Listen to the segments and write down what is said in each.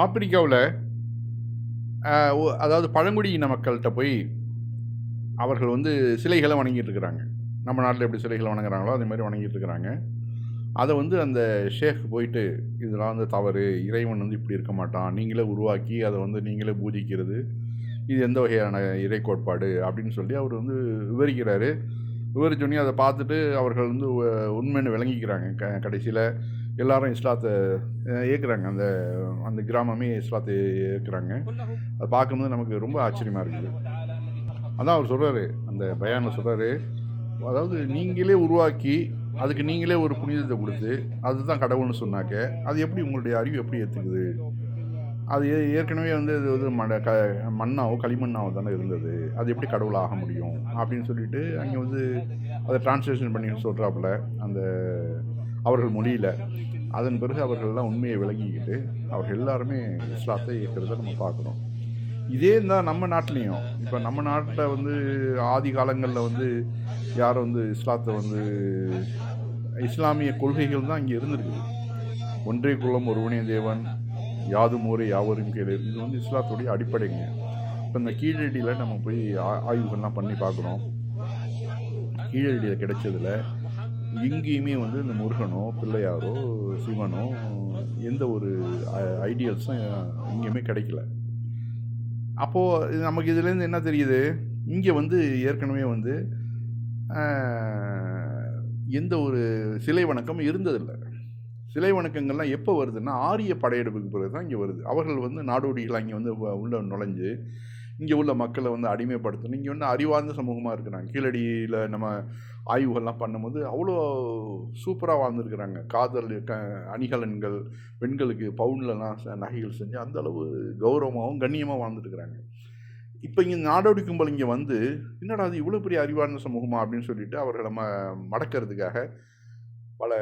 ஆப்பிரிக்காவில் அதாவது பழங்குடியின மக்கள்கிட்ட போய் அவர்கள் வந்து சிலைகளை வணங்கிட்டு இருக்கிறாங்க நம்ம நாட்டில் எப்படி சிலைகளை வணங்குறாங்களோ அதே மாதிரி வணங்கிட்டு இருக்கிறாங்க அதை வந்து அந்த ஷேக் போயிட்டு இதெல்லாம் வந்து தவறு. இறைவன் வந்து இப்படி இருக்க மாட்டான். நீங்களே உருவாக்கி அதை வந்து நீங்களே பூஜிக்கிறது. இது எந்த வகையான இறை கோட்பாடு? அப்படின்னு சொல்லி அவர் வந்து விவரிக்கிறாரு. விவரிச்சோடனே அதை பார்த்துட்டு அவர்கள் வந்து உண்மைன்னு விளங்கிக்கிறாங்க. க கடைசியில் எல்லாரும் இஸ்லாத்தை அஹ், அந்த அந்த கிராமமே இஸ்லாத்தை ஏற்கிறாங்க அதை பார்க்கும்போது நமக்கு ரொம்ப ஆச்சரியமாக இருக்குது. அதான் அவர் சொல்கிறாரு அந்த பயானில் சொல்கிறாரு அதாவது நீங்களே உருவாக்கி அதுக்கு நீங்களே ஒரு புனிதத்தை கொடுத்து அதுதான் கடவுள்னு சொன்னாக்க அது எப்படி உங்களுடைய அறிவு எப்படி ஏற்றுக்குது அது ஏ- ஏற்கனவே வந்து இது வந்து மண க மண்ணாவோ களிமண்ணாவோ தானே இருந்தது. அது எப்படி கடவுள் ஆக முடியும்? அப்படின்னு சொல்லிட்டு அங்கே வந்து அதை டிரான்ஸ்லேஷன் பண்ணி சொல்கிறாப்புல அந்த அவர்கள் மொழியில். அதன் பிறகு அவர்கள்லாம் உண்மையை விளங்கிக்கிட்டு அவர்கள் எல்லாருமே இஸ்லாத்தை ஏற்கிறத நம்ம பார்க்குறோம் இதே தான் நம்ம நாட்டிலையும் இப்போ நம்ம நாட்டில் வந்து ஆதி காலங்களில் வந்து யாரும் வந்து இஸ்லாத்தை வந்து இஸ்லாமிய கொள்கைகள் தான் இங்கே இருந்திருக்குது. ஒன்றே குலம் ஒருவனே தேவன் யாதும் ஊரே யாவரும் கேளு. இது வந்து இஸ்லாத்துடைய அடிப்படைங்க. இப்போ இந்த கீழடியில் நம்ம போய் ஆய்வுகள்லாம் பண்ணி பார்க்குறோம் கீழடியில் கிடைச்சதில் எங்கேயுமே வந்து இந்த முருகனோ பிள்ளையாரோ சிவனோ எந்த ஒரு ஐடியல்ஸும் எங்கேயுமே கிடைக்கல. அப்போது நமக்கு இதுலேருந்து என்ன தெரியுது? இங்கே வந்து ஏற்கனவே வந்து எந்த ஒரு சிலை வணக்கம் இருந்ததில்லை. சிலை வணக்கங்கள்லாம் எப்போ வருதுன்னா ஆரிய படையெடுப்புக்கு பிறகு தான் இங்கே வருது. அவர்கள் வந்து நாடோடிகள் இங்கே வந்து உள்ளே நுழைஞ்சு இங்கே உள்ள மக்களை வந்து அடிமைப்படுத்தணும். இங்கே வந்து அறிவார்ந்த சமூகமாக இருக்கிறாங்க. கீழடியில் நம்ம ஆய்வுகள்லாம் பண்ணும்போது அவ்வளோ சூப்பராக வாழ்ந்துருக்குறாங்க. காதல் க அணிகலன்கள் பெண்களுக்கு பவுன்லலாம் ச- நகைகள் செஞ்சு அந்த அளவு கௌரவமாகவும் கண்ணியமாக வாழ்ந்துட்டுருக்குறாங்க இப்போ இங்கே நாடோடி கும்பல் இங்கே வந்து என்னடா அது இவ்வளோ பெரிய அறிவார்ந்த சமூகமா? அப்படின்னு சொல்லிட்டு அவர்களை நம்ம மடக்கிறதுக்காக பல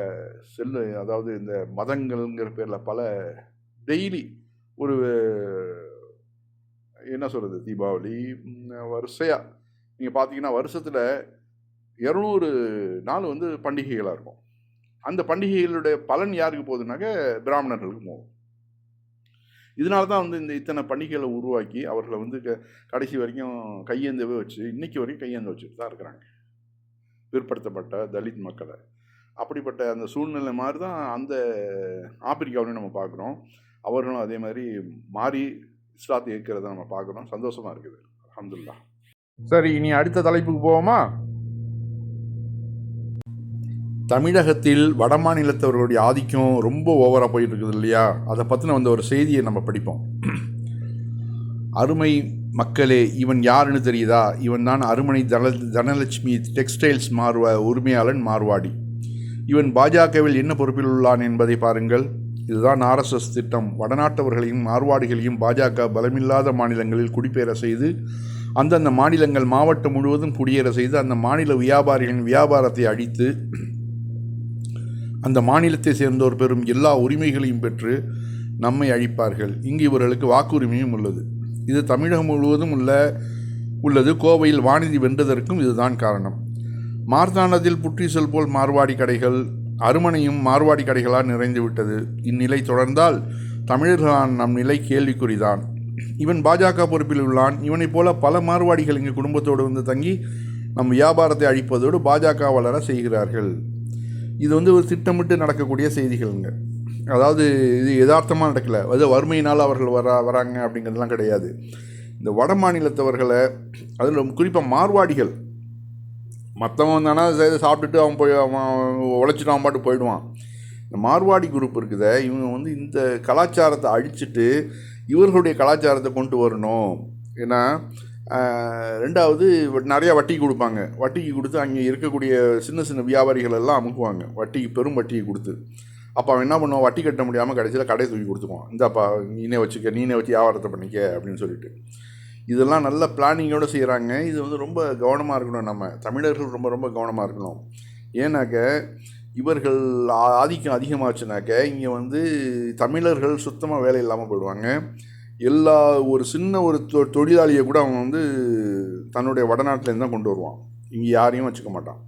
செல்லு அதாவது இந்த மதங்கள்ங்கிற பேரில் பல டெய்லி ஒரு என்ன சொல்கிறது தீபாவளி வரிசையாக நீங்கள் பார்த்தீங்கன்னா வருஷத்தில் இரநூறு நாள் வந்து பண்டிகைகளாக இருக்கும். அந்த பண்டிகைகளுடைய பலன் யாருக்கு போகுதுனாக்க பிராமணர்களுக்கு போகும். இதனால தான் வந்து இந்த இத்தனை பண்டிகைகளை உருவாக்கி அவர்களை வந்து க கடைசி வரைக்கும் கையேந்தவே வச்சு இன்னைக்கு வரைக்கும் கையேந்த வச்சுட்டு தான் இருக்கிறாங்க. பிற்படுத்தப்பட்ட தலித் மக்களை. அப்படிப்பட்ட அந்த சூழ்நிலை மாதிரி தான் அந்த ஆப்பிரிக்காவிலையும் நம்ம பார்க்குறோம். அவர்களும் அதே மாதிரி மாறி இஸ்லாத்தை ஏற்கிறத நம்ம பார்க்குறோம் சந்தோஷமாக இருக்குது. அல்ஹம்துலில்லாஹ் சரி இனி அடுத்த தலைப்புக்கு போவோமா? தமிழகத்தில் வடமாநிலத்தவர்களுடைய ஆதிக்கம் ரொம்ப ஓவராக போயிட்டு இருக்குது இல்லையா? அதை பற்றின வந்த ஒரு செய்தியை நம்ம படிப்போம். அருமை மக்களே இவன் யாருன்னு தெரியுதா? இவன் தான் அருமனை தன தனலட்சுமி டெக்ஸ்டைல்ஸ் மார்வ உரிமையாளன் மார்வாடி. இவன் பாஜகவில் என்ன பொறுப்பில் உள்ளான் என்பதை பாருங்கள். இதுதான் ஆர்எஸ்எஸ் திட்டம். வடநாட்டவர்களையும் மார்வாடிகளையும் பாஜக பலமில்லாத மாநிலங்களில் குடிபெயர செய்து அந்தந்த மாநிலங்கள் மாவட்டம் முழுவதும் குடியேற செய்து அந்த மாநில வியாபாரிகளின் வியாபாரத்தை அழித்து அந்த மாநிலத்தை சேர்ந்தோர் பெறும் எல்லா உரிமைகளையும் பெற்று நம்மை அழிப்பார்கள். இங்கு இவர்களுக்கு வாக்குரிமையும் உள்ளது. இது தமிழகம் முழுவதும் உள்ள உள்ளது. கோவையில் வானிதி வென்றதற்கும் இதுதான் காரணம். மார்த்தாண்டத்தில் புற்றீசல் போல் மார்வாடி கடைகள் அருமனையும் மார்வாடி கடைகளால் நிறைந்து விட்டது. இந்நிலை தொடர்ந்தால் தமிழர்களான் நம் நிலை கேள்விக்குறிதான். இவன் பாஜக பொறுப்பில் உள்ளான். இவனைப் போல பல மார்வாடிகள் இங்கு குடும்பத்தோடு வந்து தங்கி நம் வியாபாரத்தை அழிப்பதோடு பாஜக வளர செய்கிறார்கள். இது வந்து ஒரு திட்டமிட்டு நடக்கக்கூடிய செய்திகள்ங்க. அதாவது இது யதார்த்தமாக நடக்கல. அது வறுமையினால் அவர்கள் வரா வராங்க அப்படிங்கிறதுலாம் கிடையாது. இந்த வட மாநிலத்தவர்களை அதில் குறிப்பாக மார்வாடிகள் மற்றவன் தானே சரி சாப்பிட்டுட்டு அவன் போய் அவன் உழைச்சிட்டு அவன் பாட்டு போயிடுவான். இந்த மார்வாடி குரூப் இருக்குத இவங்க வந்து இந்த கலாச்சாரத்தை அழிச்சிட்டு இவர்களுடைய கலாச்சாரத்தை கொண்டு வரணும். ஏன்னா ரெண்டாவது நிறையா வட்டிக்கு கொடுப்பாங்க. வட்டிக்கு கொடுத்து அங்கே இருக்கக்கூடிய சின்ன சின்ன வியாபாரிகள் எல்லாம் அமுக்குவாங்க. வட்டிக்கு பெரும் வட்டியை கொடுத்து. அப்போ அவன் என்ன பண்ணுவான்? வட்டி கட்ட முடியாமல் கடைசியில் கடையை தூக்கி கொடுத்துக்குவான். இந்தாப்பா நீனே வச்சுக்க நீனே வச்சு வியாபாரத்தை பண்ணிக்க அப்படின்னு சொல்லிட்டு. இதெல்லாம் நல்ல பிளானிங்கோடு செய்கிறாங்க இது வந்து ரொம்ப கவனமாக இருக்கணும் நம்ம. தமிழர்கள் ரொம்ப ரொம்ப கவனமாக இருக்கணும். ஏன்னாக்க இவர்கள் ஆதிக்கம் அதிகமாச்சுனாக்க இங்கே வந்து தமிழர்கள் சுத்தமாக வேலை இல்லாமல் போயிடுவாங்க. எல்லா ஒரு சின்ன ஒரு தொ தொழிலாளியை கூட அவன் வந்து தன்னுடைய வடநாட்டிலேருந்து தான் கொண்டு வருவான். இங்கே யாரையும் வச்சுக்க மாட்டான்.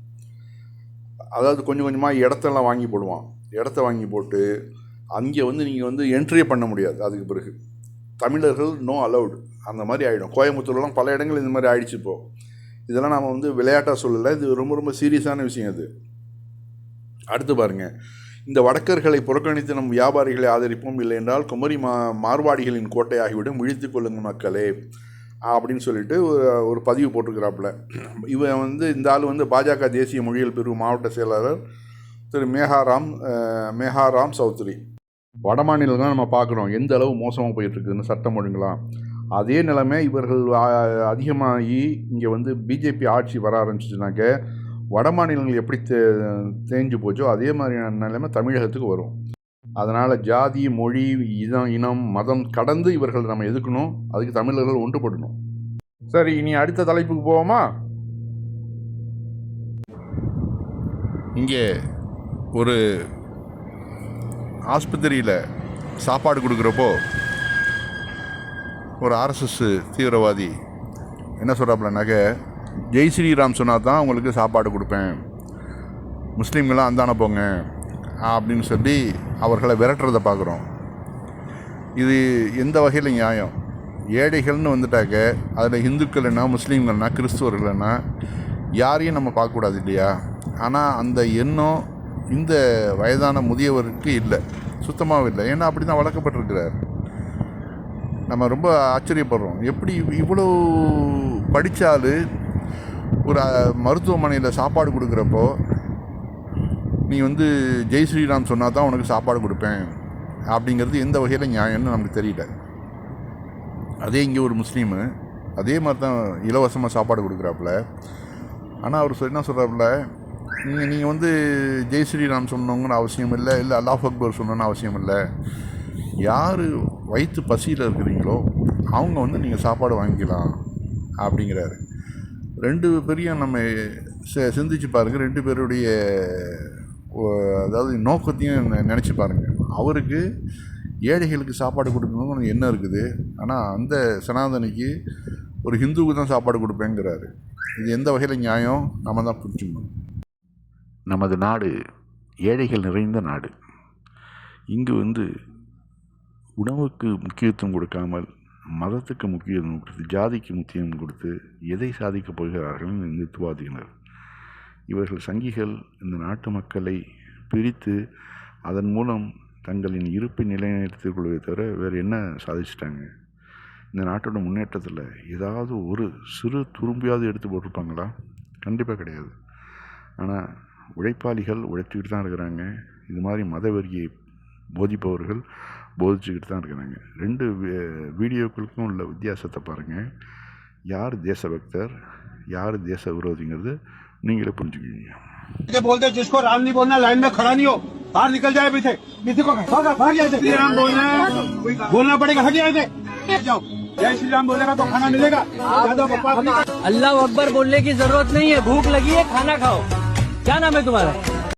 அதாவது கொஞ்சம் கொஞ்சமாக இடத்தெல்லாம் வாங்கி போடுவான். இடத்த வாங்கி போட்டு அங்கே வந்து நீங்கள் வந்து என்ட்ரியே பண்ண முடியாது. அதுக்கு பிறகு. தமிழர்கள் நோ அலௌடு அந்த மாதிரி ஆகிடும் கோயம்புத்தூர்லாம் பல இடங்கள் இந்த மாதிரி ஆயிடுச்சு இப்போது இதெல்லாம் நாம் வந்து விளையாட்டாக சொல்லலை. இது ரொம்ப ரொம்ப சீரியஸான விஷயம் அது. அடுத்து பாருங்க. இந்த வடக்கர்களை புறக்கணித்து நம் வியாபாரிகளை ஆதரிப்போம் இல்லை என்றால் குமரி மா மார்வாடிகளின் கோட்டையாகிவிடும். விழித்துக் கொள்ளுங்கள் மக்களே. அப்படின்னு சொல்லிட்டு ஒரு ஒரு பதிவு போட்டிருக்கிறாப்புல. இவன் வந்து இந்த ஆள் வந்து பாஜக தேசிய மொழியியல் பிரிவு மாவட்ட செயலாளர் திரு மேகாராம் மேகாராம் சௌத்ரி. வட தான் நம்ம பார்க்குறோம் எந்த அளவு மோசமாக போயிட்டு இருக்குதுன்னு சட்டம் ஒழுங்குலாம் அதே நிலைமை இவர்கள் அதிகமாகி இங்கே வந்து பிஜேபி ஆட்சி வர ஆரம்பிச்சிச்சுனாக்க வட மாநிலங்கள் எப்படி தே தேஞ்சு போச்சோ அதே மாதிரியான நிலைமை தமிழகத்துக்கு வரும். அதனால் ஜாதி மொழி இனம் இனம் மதம் கடந்து இவர்கள் நம்ம எதுக்கணும் அதுக்கு தமிழர்கள் ஒன்றுபடணும். சரி இனி அடுத்த தலைப்புக்கு போவோமா? இங்கே ஒரு ஆஸ்பத்திரியில் சாப்பாடு கொடுக்குறப்போ ஒரு ஆர்எஸ்எஸ் தீவிரவாதி என்ன சொல்கிறாப்புலனாக்க ஜெய் ஸ்ரீராம் சொன்னால் தான் உங்களுக்கு சாப்பாடு கொடுப்பேன். முஸ்லீம்களாம் அந்தான போங்க. அப்படின்னு சொல்லி அவர்களை விரட்டுறதை பார்க்குறோம். இது எந்த வகையில் நியாயம்? ஏழைகள்னு வந்துட்டாக்க அதில் இந்துக்கள்னா முஸ்லீம்கள்னா கிறிஸ்துவர்கள்னா யாரையும் நம்ம பார்க்கக்கூடாது இல்லையா? ஆனால் அந்த எண்ணம் இந்த வயதான முதியவருக்கு இல்லை. சுத்தமாகவும் இல்லை. ஏன்னா அப்படி தான் வளர்க்கப்பட்டிருக்கிறார். நம்ம ரொம்ப ஆச்சரியப்படுறோம். எப்படி இவ்வளோ படித்தாலு ஒரு மருத்துவமனையில் சாப்பாடு கொடுக்குறப்போ நீ வந்து ஜெய் ஸ்ரீராம் சொன்னால் தான் உனக்கு சாப்பாடு கொடுப்பேன். அப்படிங்கிறது எந்த வகையில் நியாயம்னு நமக்கு தெரியல. அதே இங்கே ஒரு முஸ்லீமு அதே மாதிரி தான் இலவசமாக சாப்பாடு கொடுக்குறாப்புல. ஆனால் அவர் என்ன சொல்கிறாப்புல நீங்கள் நீங்கள் வந்து ஜெய் ஸ்ரீராம் சொன்னவங்கன்னு அவசியம் இல்லை இல்லை அல்லாஹ் அக்பர் சொல்லணும்னு அவசியம் இல்லை. யார் வயிற்று பசியில் இருக்கிறீங்களோ அவங்க வந்து நீங்கள் சாப்பாடு வாங்கிக்கலாம் அப்படிங்கிறாரு. ரெண்டு பேரையும் நம்ம சிந்திச்சு பாருங்கள் ரெண்டு பேருடைய அதாவது நோக்கத்தையும் நினச்சி பாருங்கள் அவருக்கு ஏழைகளுக்கு சாப்பாடு கொடுக்கணும்னு என்ன இருக்குது. ஆனால் அந்த சனாதனிக்கு ஒரு ஹிந்துவுக்கு தான் சாப்பாடு கொடுப்பேங்கிறாரு. இது எந்த வகையில் நியாயம்? நம்ம தான் புரிஞ்சுக்கணும். நமது நாடு ஏழைகள் நிறைந்த நாடு. இங்கு வந்து உணவுக்கு முக்கியத்துவம் கொடுக்காமல் மதத்துக்கு முக்கியத்துவம் கொடுத்து ஜாதிக்கு முக்கியம் கொடுத்து எதை சாதிக்கப் போகிறார்கள் இந்த இந்துத்துவாதியினர் இவர்கள் சங்கிகள் இந்த நாட்டு மக்களை பிரித்து அதன் மூலம் தங்களின் இருப்பை நிலைநிறுத்திக் கொள்வதை தவிர வேறு என்ன சாதிச்சிட்டாங்க? இந்த நாட்டோட முன்னேற்றத்தில் ஏதாவது ஒரு சிறு துரும்பியாவது எடுத்து போட்டிருப்பாங்களா? கண்டிப்பாக கிடையாது. ஆனால் உழைப்பாளிகள் உழைச்சிக்கிட்டு தான் இருக்கிறாங்க இது மாதிரி மதவெறியை போதிப்பவர்கள் போதிச்சுக்கிட்டு தான் இருக்கிறாங்க ரெண்டு வி- வீடியோக்களுக்கும் உள்ள வித்தியாசத்தை பாருங்கள் யார் தேசபக்தர் யார் தேச விரோதிங்கிறது நீங்களே புரிஞ்சுக்குவீங்க ये बोलते जिसको राम नहीं बोलना लाइन में खड़ा नहीं हो बाहर निकल जाए पीछे किसी को भागा भाग जाए श्री राम बोलना है बोलना पड़ेगा हट जाए थे जाओ जय श्री राम बोलेगा तो खाना मिलेगा ज्यादा बकवास नहीं अल्लाह अकबर बोलने की जरूरत नहीं है भूख लगी है खाना खाओ क्या नाम है तुम्हारा?